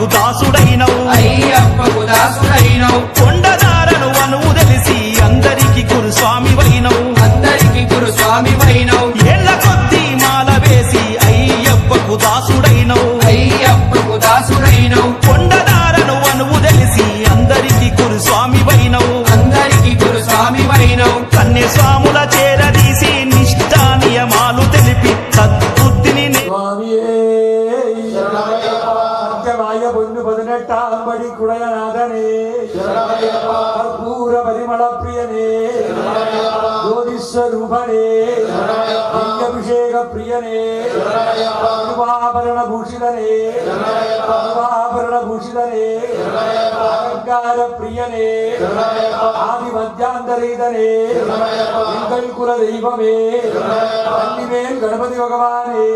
అయ్యప్పకు దాసుడైనవు. అయ్యప్పకు దాసుడైనవు. కొండదారను అనువు తెలిసి అందరికి గురుస్వామి వైనవు అందరికి గురుస్వామి వైనవు ఎళ్ళ కొద్ది మాల వేసి అయ్యప్పకు దాసుడైనవు. అయ్యప్పకు దాసుడైనవు. కొండదారను అనువు తెలిసి అందరికి గురుస్వామి వైనవు అందరికి గురుస్వామి వైనవు కన్య స్వాముల చేరదీసి నిష్ఠా నియమాలు తెలిపి సద్బుద్ధిని ശരവായ പൊന്നു പതിനെട്ടാം പടി കുടയനാഥനേ കർപ്പൂര പരിമളപ്രിയനേ ജ്യോതിസ്വരൂപനേ അഭിഷേക പ്രിയനേ ഭൂഷിതനേ ഭൂഷിതനേ പ്രിയനേ ആദി മധ്യാന്തരീതനേ കുല ദൈവമേ അന്നിമേൽ ഗണപതി ഭഗവാനേ